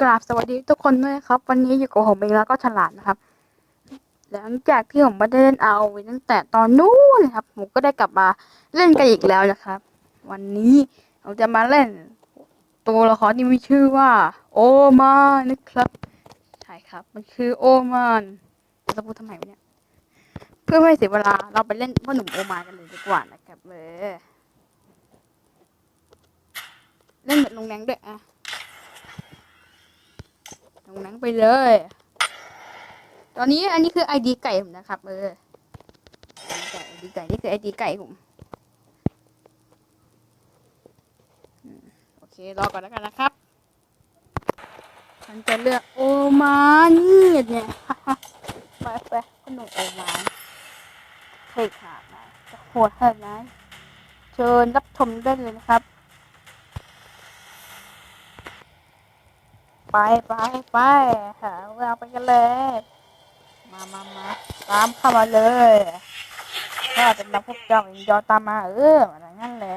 กราบสวัสดีทุกคนด้วยครับ วันนี้อยู่กับผมเองแล้วก็ฉลาดนะครับ หลังจากที่ผมไม่ได้เล่นเอาตั้งแต่ตอนนู้นนะครับ ผมก็ได้กลับมาเล่นกันอีกแล้วนะครับ วันนี้เราจะมาเล่น ตัวละครที่มีชื่อว่า โอมานนะครับใช่ครับ มันคือโอมานจะพูดทำไมวะเนี่ยเพื่อไม่ให้เสียเวลาเราไปเล่นพ่อหนุ่มโอมานกันเลยดีกว่านะครับเออเล่นแบบลงแรงด้วยอะ ตรงนั้นไปเลย ตอนนี้อันนี้คือไอดีไก่ผมนะครับ เออไอดีไก่นี่คือไอดีไก่ผมโอเครอก่อนแล้วกันนะครับฉันจะเลือกโอมานี่เนี่ยไปไปขนมโอมานเท่ขาดไหนจะโหดขนาดไหนเชิญรับชมได้เลยนะครับ ไปไปไปหาเราไปกันเลย มามามาตามเข้ามาเลยก็เป็นนักพวกเจ้าเองยอมตามมาเอออะไรงั้นแหละ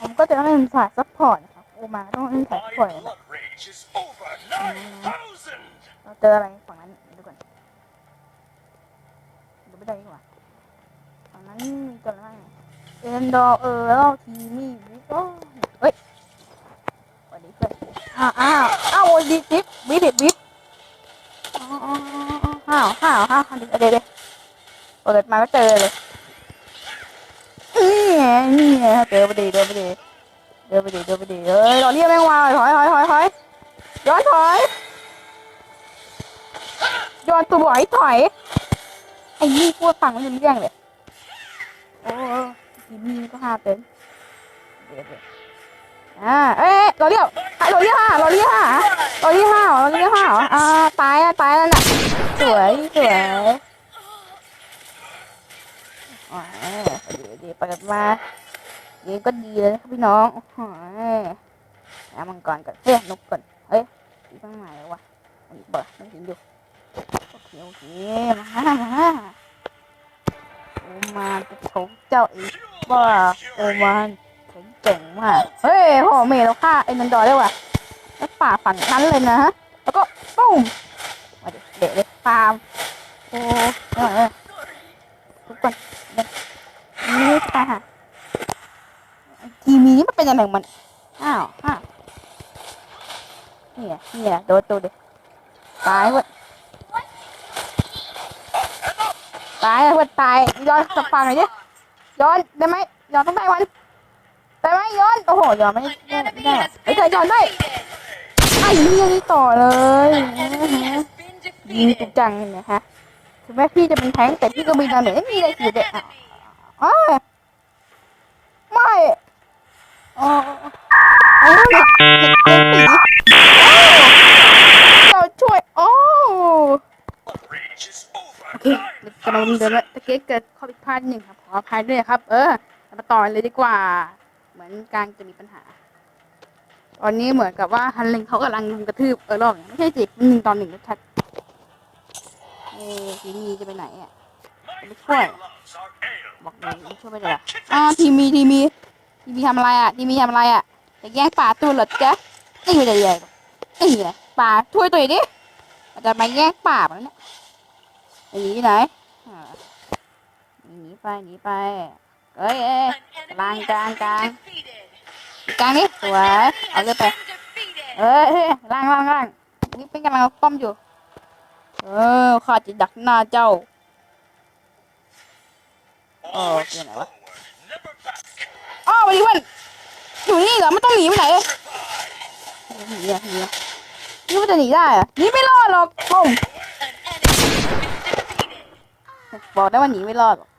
ผมก็จะเล่นสายซัพพอร์ตนะครับโอมาต้องเล่นสายซัพพอร์ต My นะ blood rage is over 9,000! เราเจออะไรฝั่งนั้นดูก่อนดูไม่ได้ดีกว่าฝั่งนั้นมีตัวอะไรบ้างเอ็นดอร์เออแล้วทีมี่วิโอ้เฮ้ยสวัสดีเพื่ อ้าวอ้าวอ้าวโอ้ยดิบดิบวิบวิบอ้าวอ้าวอ้าวเดี๋ยวเดี๋ยวเปิดมาก็เจอเลยนี่นี่ไงเจอพอดีเจอพอดีเจอพอดีเจอพอดีเอ้ยเราเรียกแมงวาถอยถอยถอยถอยย้อนถอยโยนตัวบ่อยถอยไอ้นี่พูดฟังไม่รู้เรื่องเลยโอ้ทีนี่ก็ห้าเป็นเดี๋ยวเดี๋ยว อ่าเอ๊ะเราเรียกเราเรียกห้าเราเรียกห้าเราเรียกห้าเราเรียกห้าเหรออ่าตายตายแล้วน่ะสวยสวยอ๋อดีดีเปิดมาเดี๋ยวก็ดีเลยครับพี่น้องโอ้โหแล้วมังกรก่อนเฮ้ยนกก่อนเฮ้ยอีตั้งไหนแล้ววะอันนี้เปิดไม่เห็นอยู่โอเคโอเคมามาโอมานจะชกเจ้าอีกว่าโอมาน เก่งมาก เฮ้ยโหเมย์เราฆ่าไอ้นันดอได้ว่ะแล้วป่าฝั่งนั้นเลยนะ แล้วก็ปุ้มมาเด็เด็ดเลยปามโอ้เออทุกคนนี่ค่ะทีมีนี่มันเป็นอะไงมัน อ้าวอ้าวเนี่ยเนี่ยโดนตัวเด็กตายเว้ยตายแล้วเพื่อนตายย้อนสับฟังหน่อยดิย้อนได้ไหมย้อนต้องได้วัน ได้ไหมย้อน โอ้โหย้อนไม่ได้ไม่ได้ไอ้เธอย้อนได้ไอ้นี่ยังนี่ต่อเลยยิงตุกจังเนี่ยฮะถึงแม้พี่จะเป็นแท้งแต่พี่ก็มีดาเมจไม่มีอะไรเสียเด็ดอะอ้าวไม่อ๋อโอ้ยเด็กเด็กผีเราช่วย โอ้โอเคกำลังเดินแล้วตะเกียเกิดข้อผิดพลาดหนึ่งครับ ขออภัยด้วยครับ เออ มาต่อเลยดีกว่า มือนกลางจะมีปัญหา ตอนนี้เหมือนกับว่าฮันเลงเขากำลังลุมกระทืบเออรอบไม่ใช่สิหนึ่งตอนหนึ่งชัดเอ๊ะทีมีจะไปไหนอะ My Look what? lungs are ale. บอกเลยไม่ช่วยไม่ได้เหรออ่าทีมีทีมีทีมีทำอะไรอะทีมีทำอะไรอะจะแย่งป่าตัวเหรอจ๊ะนี่ไม่ได้ใหญ่หรอกนี่ไงป่าช่วยตัวเองดิมันจะมาแย่งป่ามันเนี่ยหนีไปไหนหนีไปหนีไป เอ้ยเอ้ย Lang, lang, lang. กลางนี่สวยเอาเลยไปเอ้ยเฮ้ยล่างล่างล่างนี่เป็นกำลังป้อมอยู่ เออข้าจะดักหน้าเจ้า Oh, Always you know what? forward, never back. อ้าววันนี้วันอยู่นี่เหรอไม่ต้องหนีไปไหนเลยหนีอะหนีอะนี่มันจะหนีได้เหรอะหนีไม่รอดหรอกปุ้มบอกได้ว่าหนีไม่รอดหรอก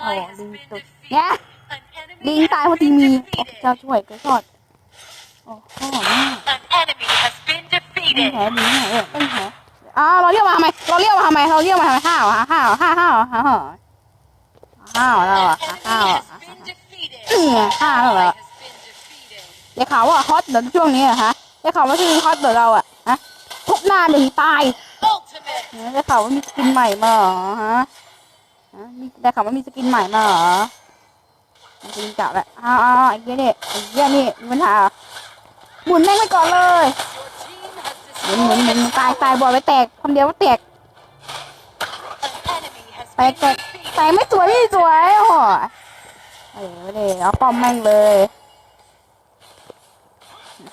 โอ้ลิงตุดเนี่ยลิงตายเพราะทีมีโอ้เจ้าช่วยก็ชอดโอ้โหแม่ An enemy has been ไม่ defeated. แผลดีไหนเออไม่แผลอ้าวเราเรียกมาทำไมเราเรียกมาทำไมเราเรียกมาทำไมห้าวห้าวห้าวห้าวห้าวห้าวเราอะ An ห้าว enemy อะ has been defeated. นี่ไงห้าวเหร Ally อ has been defeated. ได้ข่าวว่าฮอตเดี๋ยวช่วงนี้เหรอะฮะได้ข่าวว่าช่วงนี้ฮอตเดี๋ยวเราอะฮะทุบหน้าหนึ่งตาย Ultimate. ได้ข่าวว่ามีสกินใหม่มาเหรอฮะ ฮะมีได้ข่าวว่ามีสกินใหม่มาเหรอสกินเก่าแหละอ้าวอ้าวไอ้เหี้ยนี่ไอ้เหี้ยนี่มีปัญหาหมุนแม่งไปก่อนเลยหมุนหมุนหมุนตายตายบอลไปแตกคนเดียวก็แตกแตกแตกแตกไม่สวยไม่สวยโอ้โหเออไม่ได้เอาป้อมแม่งเลย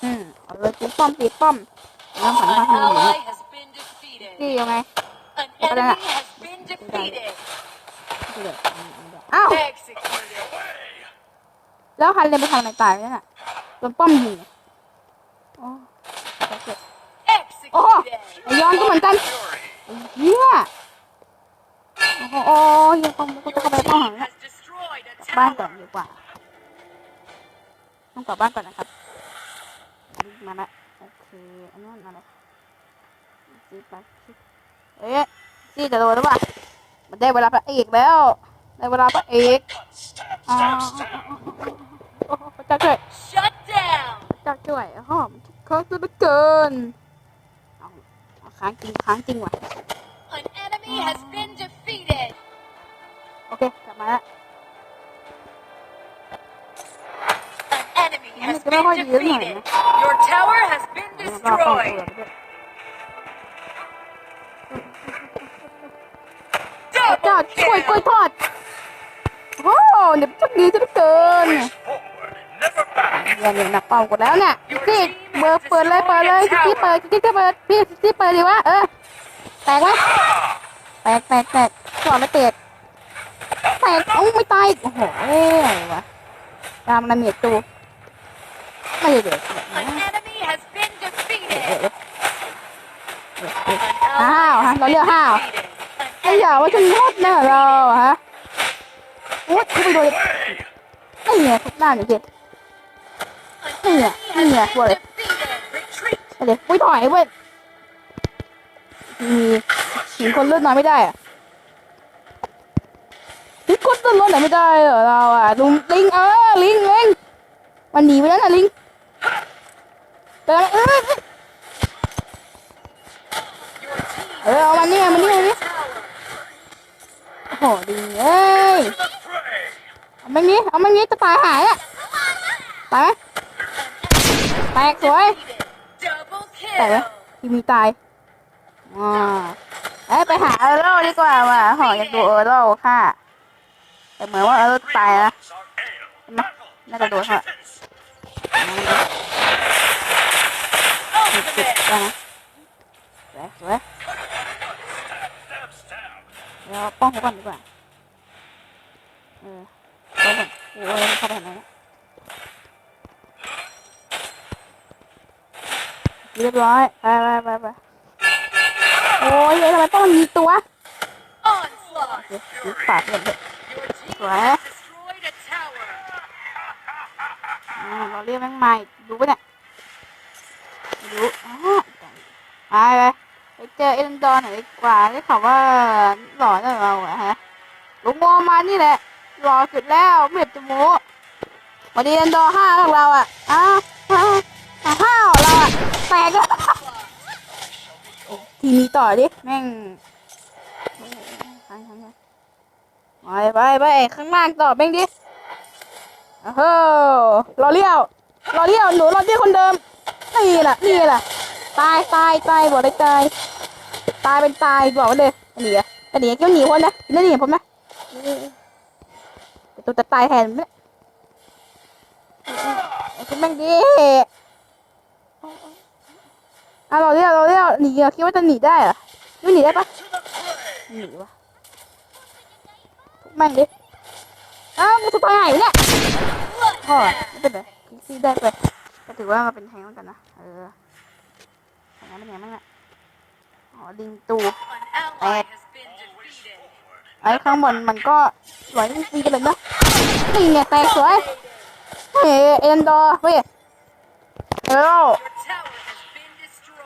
อืมเอาเลยตีป้อมตีป้อมแล้วหันมาทางหนู ally has been ตี defeated. ยังไง An enemy has been defeated. ตีเลยอ้าว Executed. แล้วฮันเลนไปทำอะไรตายเนี่ยน่ะโดนป้อมยิงโอ้เจ็บ Executed. ไอ้ย้อนก็เหมือนกัน Fury. เฮียโอ้โหโอ้ยยังป้อมก็ Your จะเข้าไปป้อมหลัง team นะ has destroyed a บ้านก่อน tower. ดีกว่าต้องกลับบ้านก่อนนะครับมาละโอเคอันนู้นอะไรซีไปซีเอ๊ะซีจะโดนหรือเปล่า มันได้เวลาพระเอกแล้วได้เวลาพระเอก Stab, อ๋อ stab, stab. โอ้โหพระเจ้าช่วย Shut down. พระเจ้าช่วยหอมค้างซะเหลือเกินเอาเอาค้างจริงค้างจริงว่ะ An enemy has been defeated. โอเคกลับมาละ An enemy has Ano, trabaho been yun, defeated. ano? Your tower has been รอป้อง destroyed. ตัวด้วย Double เจ้วยกล้วยทอดโอ้โหเดี๋ยวโชคดีซะเหลือเกินเดี๋ยเนี่ยหนักเป่ากดแล้วเนี่ยพี่เบอร์เปิดเลยเปิดเลยพี่เปิดพี่จะเปิดพี่พี่เปิดดีวะเออแตกไหมแตกแตกแตกก่อนไม่แตกแตกโอ้ไม่ตายโอ้โหเอ้ยอะไรวะตามระเมียดตูไม่เดือดอ้าวฮะเราเรียกห้าว ไอ้อย่าว่าฉันงดนะเราฮะโอ๊ยเขาไปโดนไอ้เนี่ยทุกหน้าหนูสิ An Iya, enemy iya, has been boleh. defeated. Retreat. ไปเลยไม่ถอยเว้ยมีเห็นคนเลือดน้อยไม่ได้อะเห็นคนเลือดน้อยไหนไม่ได้เหรอเราอะลุงลิงเออลิงลิงมันหนีไปแล้วนะลิงเอแล้วเออเออเอามันนี่มันนี่มันนี่ โอ้โหลิงเอ้ยเอามันนี้เอามันนี้จะตายหายอะตายไหมแตกสวยแต่ไหมทีมีตายอ่าเอ้ยไปหาเออร์โร่ดีกว่าว่ะหออยากดูเออร์โร่ค่ะแต่เหมือนว่าเออร์โร่ตายนะ Are ale. Ano? Battle. Nakadoon, ha? Defense. ติดติด Ultimate. ได้นะสวยสวย เดี๋ยวป้องเขาก่อนดีกว่า เออป้องก่อนโอ้ยเข้าไปไหนเรียบร้อย ไปไปไปไปโอ้ยทำไมต้องมีตัวปากเลยเดี๋ยเราเรียกแม่งใหม่ดูปะเนี่ยไม่รู้อ๋อไปไป เจอเอ็นดอร์หน่อยดีกว่าได้ข่าวว่าหล่อจังเราอะฮะลุงโมมานี่แหละหล่อสุดแล้วไม่เห็นจะโม้วันนี้เอ็นดอร์ห้าของเราอะอ้าวอ้าวอ้าวห้าของเราอะแตกแล้วทีนี้ต่อดิแม่งไปไปไปข้างล่างต่อแม่งดิโอ้โหรอเลี้ยวรอเลี้ยวหนูรอเลี้ยวคนเดิมนี่แหละนี่แหละตายตายตายบอกเลยตาย ตายเป็นตายบอกไว้เลยหนีอะจะหนีก็หนีพ้นนะไม่หนีพ้นนะแต่ตัวจะตายแทนมันเนี่ยไอ้คุณแม่งดิอะรอเลี้ยวรอเลี้ยวหนีเหรอคิดว่าจะหนีได้เหรอไม่หนีได้ปะหนีวะแม่งดิอ้าวมึงสุดท้ายหายไปเนี่ยพ่อไม่เป็นไรซีได้ไปก็ถือว่ามาเป็นแทงเหมือนกันนะเออแทงนั้นเป็นไงบ้างเนี่ย อ๋อดิงตู An ally has been defeated. ไอ้ข้างบนมันก็สวยจริงๆกันเลยนะนี่ไงแตกสวยเฮ้ยเอ็นดอร์เฮ้ยเออ Your tower has been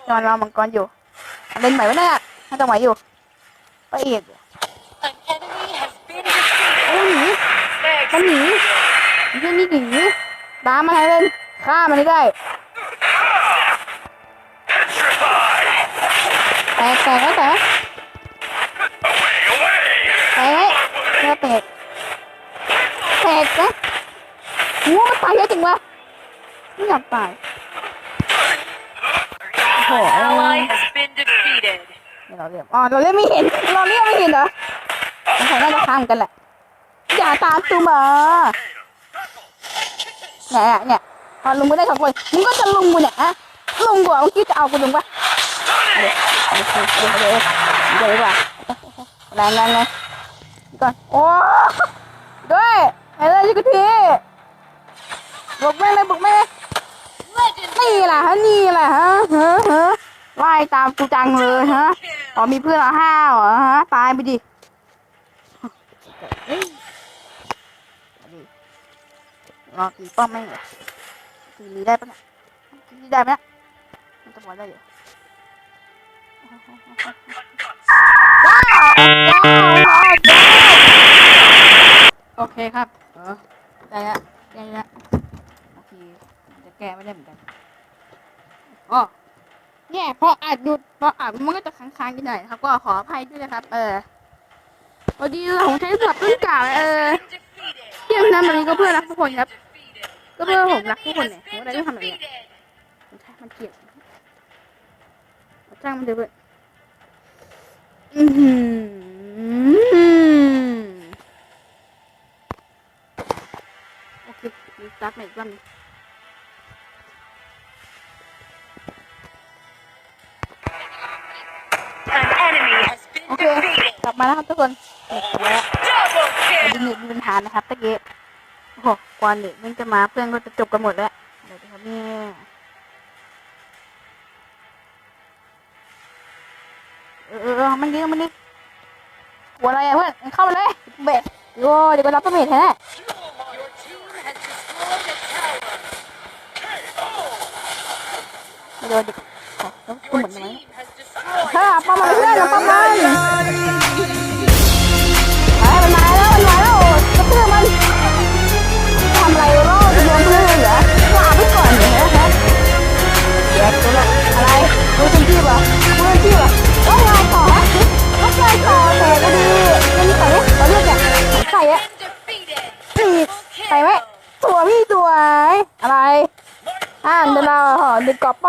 จอน destroyed. เรามังกรอยู่เล่นใหม่วะเนี่ยน่าจะไหวอยู่ไปเอก An enemy has been defeated. โอ้ยหนีมันหนียี่นี่หนีตามมาให้เล่นฆ่ามันให้ได้ กแตกแล้วแตก Away, away. แตกเนื้อแตกแตกนะโอ้มันตายเยอะจริงวะไม่อยากตาย ally has been defeated. นี่เราเรียกอ๋อเราเรียกไม่เห็นเราเรียกไม่เห็นเหรอสงสัยน่าจะข้ามกันแหละอย่าตามตูมาเนี่ยเนี่ยพอลุงไม่ได้สองคนมึงก็จะลุงกูเนี่ยอะลุงกูอะเมื่อกี้จะเอากูลุงปะ เดี๋ยวเดี๋ยววเดี๋ยวเดี๋ยวดีกว่าแรงแรงแรงก่อนโอ้ด้วยไอ้เลยจิกทีบุกแม่เลยบุกแม่นี่แหละฮะนี่แหละฮะฮะฮะไล่ตามกูจังเลยฮะตอ๋อมีเพื่อนเราห้าวเหรอฮะตายไปดิรอตีป้อมไม่งเหรอตีนี้ได้ปะเนี่ยตีนี้ได้ปะเนี่ยมันจะพอได้อยู่ ว้าวว้าวโอเคครับ เออได้ละได้ละโอเคจะแก้ไม่ได้เหมือนกันอ๋อเนี่ยพออัดหยุดพออัดมันก็จะค้างๆกันหน่อยครับ ก็ขออภัยด้วยนะครับ เออพอดีผมใช้สับรุ่นเก่าเออ Defeated. ที่ทำแบบนี้ก็เพื่อรักทุกคนครับ ก็เพื่อผมรักทุกคนเนี่ยผม been ก็เลยต้องทำแบบนี้มันใช่มันเกลียดจ้างมันเถอะเพื่ อนอือหือโอเครีสตาร์ทใหม่อีกรอบหนึง An enemy has been โอเค defeated. กลับมาแล้วครับทุกคนเสร็จแล้ว Double ดิ kill. เน็ตมีปัญหานะครับตะกี้โอ้โหกว่าเน็ตมันจะมาเพื่อนก็จะจบกันหมดแล้ว อเออมันดีมันนี่หัวอะไรอะเพื่อนเข้ามาเลยเบสโอ้เดี๋ยวไปรับตัวเมทแท้แน่โดนดิขอต้องตุ้มเหมือนไหมเฮ้ย a เอาป้อมมาเพื่อนเอาป้อมมันเฮ้ยมันมาแล้วมันมา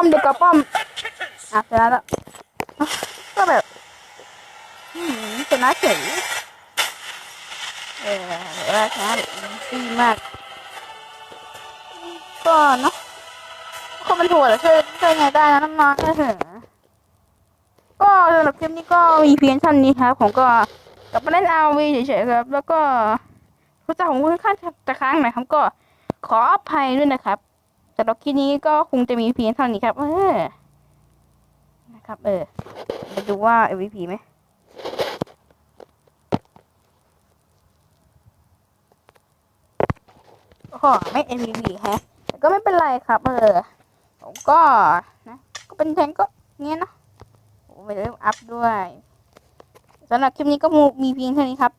มเด็กกอบป้อมอะเสร็จแล้วก็แบบอืมชนะเฉยเออว่าชนะดีมาก ก็เนาะคนมันโหัวแต่ช่วยช่วยไงได้นะน้องๆก็เถอะก็สำหรับคลิปนี้ก็มีเพียงเท่านี้ครับผมก็กลับมาเล่นอาวีเฉยๆครับ แล้วก็ภาษาของค่อนข้างจะค้างหน่อยครับก็ขออภัยด้วยนะครับ สำหรับคลิปนี้ก็คงจะมีเพียงเท่านี้ครับ เออ นะครับ เออมาดูว่า MVP ไหมโอ้โหไม่ MVP ฮะ แต่ก็ไม่เป็นไรครับ เออผมก็นะ ก็เป็นแทงก็เงี้ยนาะผมไม่ได้อัพด้วยสำหรับคลิปนี้ก็มีเพียงเท่านี้ครับ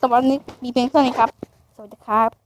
สำหรับวันนี้มีเพียงเท่านี้ครับ สวัสดีครับ